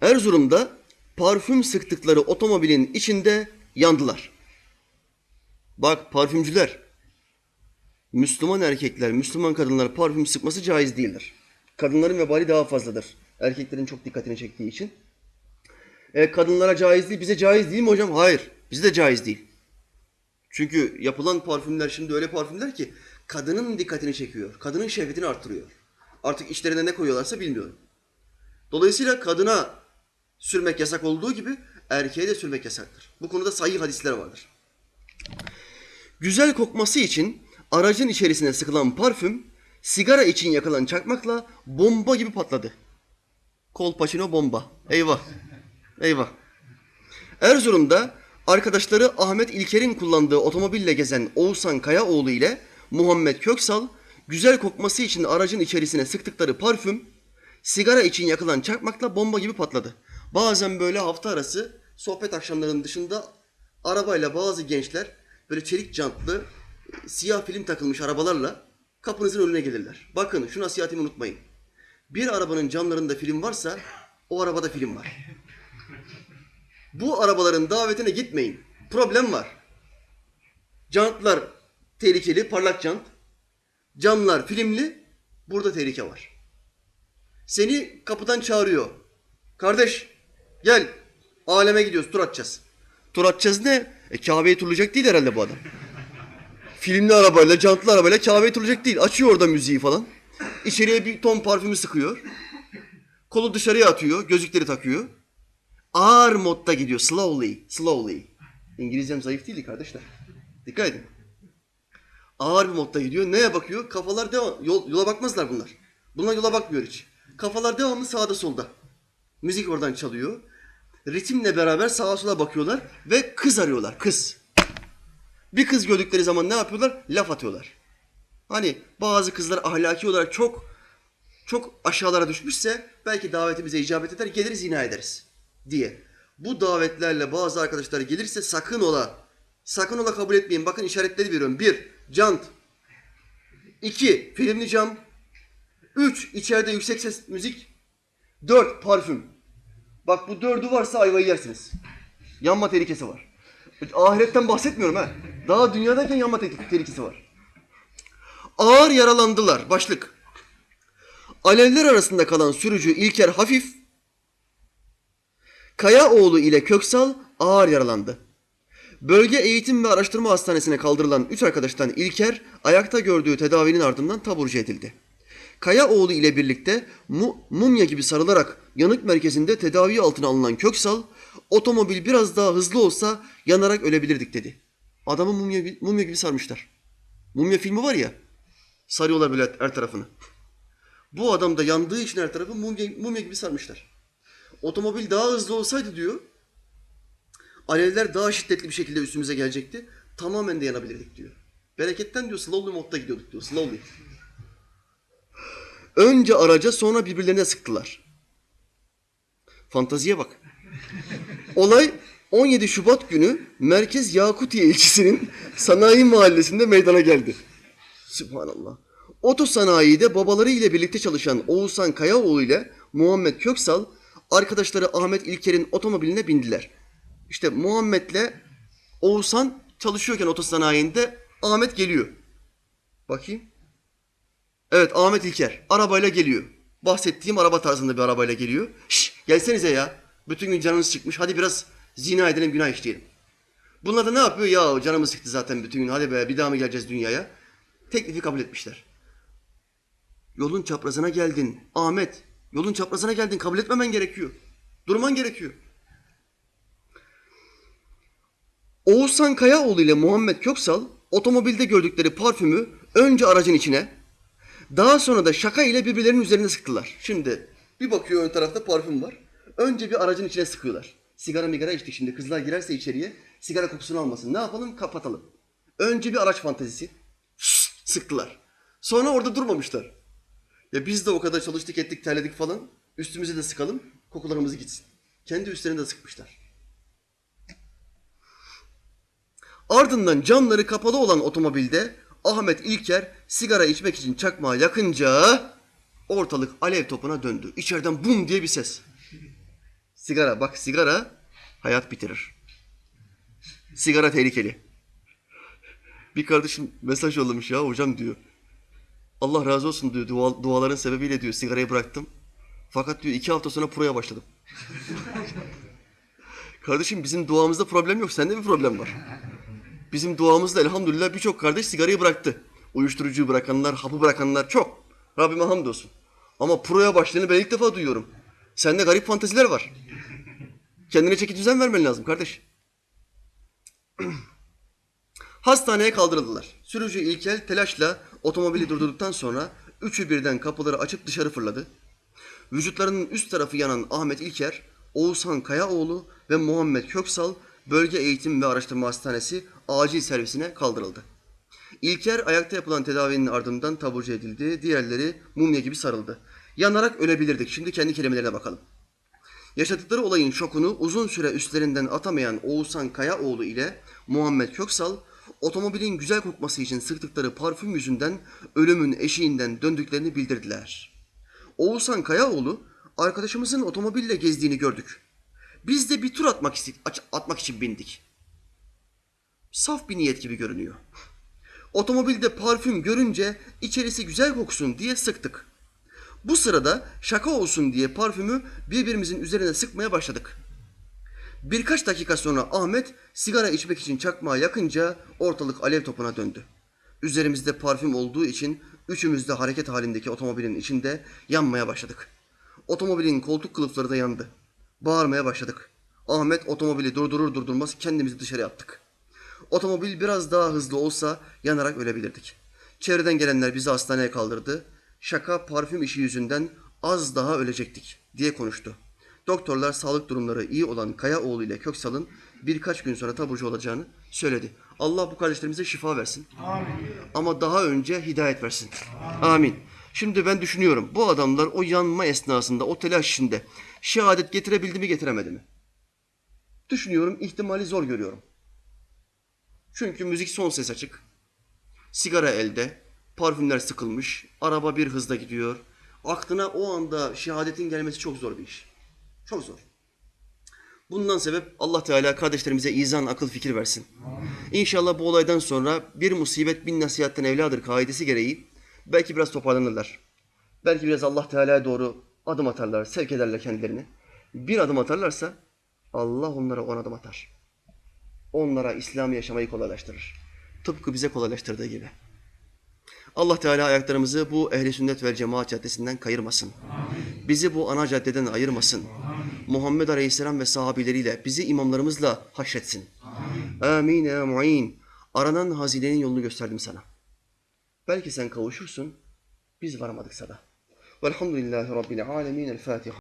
Erzurum'da parfüm sıktıkları otomobilin içinde yandılar. Bak parfümcüler, Müslüman erkekler, Müslüman kadınlar parfüm sıkması caiz değildir. Kadınların vebali daha fazladır. Erkeklerin çok dikkatini çektiği için. E, kadınlara caiz değil, bize caiz değil mi hocam? Hayır, bize de caiz değil. Çünkü yapılan parfümler şimdi öyle parfümler ki kadının dikkatini çekiyor. Kadının şehvetini arttırıyor. Artık içlerine ne koyuyorlarsa bilmiyorum. Dolayısıyla kadına sürmek yasak olduğu gibi erkeğe de sürmek yasaktır. Bu konuda sahih hadisler vardır. Güzel kokması için aracın içerisine sıkılan parfüm sigara için yakılan çakmakla bomba gibi patladı. Kolpaçino bomba. Eyvah. Eyvah. Erzurum'da arkadaşları Ahmet İlker'in kullandığı otomobille gezen Oğuzhan Kayaoğlu ile Muhammed Köksal güzel kokması için aracın içerisine sıktıkları parfüm sigara için yakılan çakmakla bomba gibi patladı. Bazen böyle hafta arası sohbet akşamlarının dışında arabayla bazı gençler böyle çelik jantlı siyah film takılmış arabalarla kapınızın önüne gelirler. Bakın şu nasihatimi unutmayın. Bir arabanın camlarında film varsa o arabada film var. Bu arabaların davetine gitmeyin. Problem var. Jantlar tehlikeli, parlak jant. Camlar filmli, burada tehlike var. Seni kapıdan çağırıyor. Kardeş gel aleme gidiyoruz tur atacağız. Tur atacağız ne? E, Kabe'yi turlayacak değil herhalde bu adam. Filmli arabayla, jantlı arabayla Kabe'yi turlayacak değil. Açıyor orada müziği falan. İçeriye bir ton parfümü sıkıyor. Kolu dışarıya atıyor, gözlükleri takıyor. Ağır modda gidiyor. Slowly, slowly. İngilizcem zayıf değildi kardeşler. Dikkat edin. Ağır bir modda gidiyor. Neye bakıyor? Kafalar devam. Yol, yola bakmazlar bunlar. Bunlar yola bakmıyor hiç. Kafalar devamlı sağda solda. Müzik oradan çalıyor. Ritimle beraber sağa sola bakıyorlar ve kız arıyorlar. Kız. Bir kız gördükleri zaman ne yapıyorlar? Laf atıyorlar. Hani bazı kızlar ahlaki olarak çok çok aşağılara düşmüşse belki davetimize icabet eder geliriz zina ederiz diye. Bu davetlerle bazı arkadaşlar gelirse sakın ola sakın ola kabul etmeyin. Bakın işaretleri veriyorum. Bir, jant. İki, filmli cam. Üç, içeride yüksek ses müzik. Dört, parfüm. Bak bu dördü varsa ayvayı yersiniz. Yanma tehlikesi var. Ahiretten bahsetmiyorum ha. Daha dünyadayken yanma te- tehlikesi var. Ağır yaralandılar. Başlık. Alevler arasında kalan sürücü İlker Hafif, Kayaoğlu ile Köksal ağır yaralandı. Bölge Eğitim ve Araştırma Hastanesi'ne kaldırılan üç arkadaştan İlker, ayakta gördüğü tedavinin ardından taburcu edildi. Kayaoğlu ile birlikte mu- mumya gibi sarılarak yanık merkezinde tedavi altına alınan Köksal, otomobil biraz daha hızlı olsa yanarak ölebilirdik dedi. Adamı mumya, mumya gibi sarmışlar. Mumya filmi var ya, sarıyorlar böyle her tarafını. Bu adam da yandığı için her tarafı mumya, mumya gibi sarmışlar. Otomobil daha hızlı olsaydı diyor, alevler daha şiddetli bir şekilde üstümüze gelecekti. Tamamen de yanabilirdik diyor. Bereketten diyor slowly modda gidiyorduk diyor. Slowly. Önce araca sonra birbirlerine sıktılar. Fantaziye bak. Olay 17 Şubat günü Merkez Yakutiye ilçesinin sanayi mahallesinde meydana geldi. Sübhanallah. Oto sanayide babaları ile birlikte çalışan Oğuzhan Kayaoğlu ile Muhammed Köksal arkadaşları Ahmet İlker'in otomobiline bindiler. İşte Muhammed'le Oğuzhan çalışıyorken otosanayinde Ahmet geliyor. Bakayım. Evet Ahmet İlker arabayla geliyor. Bahsettiğim araba tarzında bir arabayla geliyor. Şş gelsenize ya. Bütün gün canınız çıkmış. Hadi biraz zina edelim günah işleyelim. Bunlar da ne yapıyor? Ya canımız sıktı zaten bütün gün. Hadi be bir daha mı geleceğiz dünyaya? Teklifi kabul etmişler. Yolun çaprazına geldin. Ahmet, yolun çaprazına geldin. Kabul etmemen gerekiyor. Durman gerekiyor. Oğuzhan Kayaoğlu ile Muhammed Köksal otomobilde gördükleri parfümü önce aracın içine, daha sonra da şaka ile birbirlerinin üzerine sıktılar. Şimdi bir bakıyor ön tarafta parfüm var. Önce bir aracın içine sıkıyorlar. Sigara migara içtik şimdi. Kızlar girerse içeriye sigara kokusunu almasın. Ne yapalım? Kapatalım. Önce bir araç fantezisi. Sıktılar. Sonra orada durmamışlar. Ya biz de o kadar çalıştık ettik terledik falan. Üstümüze de sıkalım. Kokularımız gitsin. Kendi üstlerine de sıkmışlar. Ardından camları kapalı olan otomobilde Ahmet İlker sigara içmek için çakmağı yakınca ortalık alev topuna döndü. İçeriden bum diye bir ses. Sigara bak sigara hayat bitirir. Sigara tehlikeli. Bir kardeşim mesaj yollamış ya hocam diyor. Allah razı olsun diyor dua- duaların sebebiyle diyor sigarayı bıraktım. Fakat diyor iki hafta sonra proya başladım. Kardeşim bizim duamızda problem yok. Sende bir problem var. Bizim duamızda elhamdülillah birçok kardeş sigarayı bıraktı. Uyuşturucuyu bırakanlar, hapı bırakanlar çok. Rabbime hamdolsun. Ama proya başladığını ben ilk defa duyuyorum. Sende garip fanteziler var. Kendine çeki düzen vermen lazım kardeş. Hastaneye kaldırıldılar. Sürücü İlkel telaşla otomobili durdurduktan sonra üçü birden kapıları açıp dışarı fırladı. Vücutlarının üst tarafı yanan Ahmet İlker, Oğuzhan Kayaoğlu ve Muhammed Köksal Bölge Eğitim ve Araştırma Hastanesi acil servisine kaldırıldı. İlker ayakta yapılan tedavinin ardından taburcu edildi. Diğerleri mumya gibi sarıldı. Yanarak ölebilirdik. Şimdi kendi kelimelerine bakalım. Yaşadıkları olayın şokunu uzun süre üstlerinden atamayan Oğuzhan Kayaoğlu ile Muhammed Köksal, otomobilin güzel kokması için sıktıkları parfüm yüzünden ölümün eşiğinden döndüklerini bildirdiler. Oğuzhan Kayaoğlu, arkadaşımızın otomobille gezdiğini gördük. Biz de bir tur atmak, atmak için bindik. Saf bir niyet gibi görünüyor. Otomobilde parfüm görünce içerisi güzel koksun diye sıktık. Bu sırada şaka olsun diye parfümü birbirimizin üzerine sıkmaya başladık. Birkaç dakika sonra Ahmet sigara içmek için çakmağı yakınca ortalık alev topuna döndü. Üzerimizde parfüm olduğu için üçümüz de hareket halindeki otomobilin içinde yanmaya başladık. Otomobilin koltuk kılıfları da yandı. Bağırmaya başladık. Ahmet otomobili durdurur durdurmaz kendimizi dışarı attık. Otomobil biraz daha hızlı olsa yanarak ölebilirdik. Çevreden gelenler bizi hastaneye kaldırdı. Şaka parfüm işi yüzünden az daha ölecektik diye konuştu. Doktorlar sağlık durumları iyi olan Kayaoğlu ile Köksal'ın birkaç gün sonra taburcu olacağını söyledi. Allah bu kardeşlerimize şifa versin. Ama daha önce hidayet versin. Amin. Şimdi ben düşünüyorum bu adamlar o yanma esnasında o telaş içinde şehadet getirebildi mi getiremedi mi? Düşünüyorum ihtimali zor görüyorum. Çünkü müzik son ses açık. Sigara elde, parfümler sıkılmış, araba bir hızda gidiyor. Aklına o anda şehadetin gelmesi çok zor bir iş. Çok zor. Bundan sebep Allah Teala kardeşlerimize izan, akıl, fikir versin. İnşallah bu olaydan sonra bir musibet bin nasihatten evladır kaidesi gereği belki biraz toparlanırlar. Belki biraz Allah Teala'ya doğru adım atarlar, sevk ederler kendilerini. Bir adım atarlarsa Allah onlara on adım atar. Onlara İslam'ı yaşamayı kolaylaştırır. Tıpkı bize kolaylaştırdığı gibi. Allah Teala ayaklarımızı bu ehli sünnet ve cemaat caddesinden kayırmasın. Bizi bu ana caddeden ayırmasın. Muhammed Aleyhisselam ve sahabileriyle bizi imamlarımızla haşretsin. Amin ya. Aranan hazinenin yolunu gösterdim sana. Belki sen kavuşursun, biz varamadık sana. Velhamdülillahi Rabbil alemin. El Fatiha.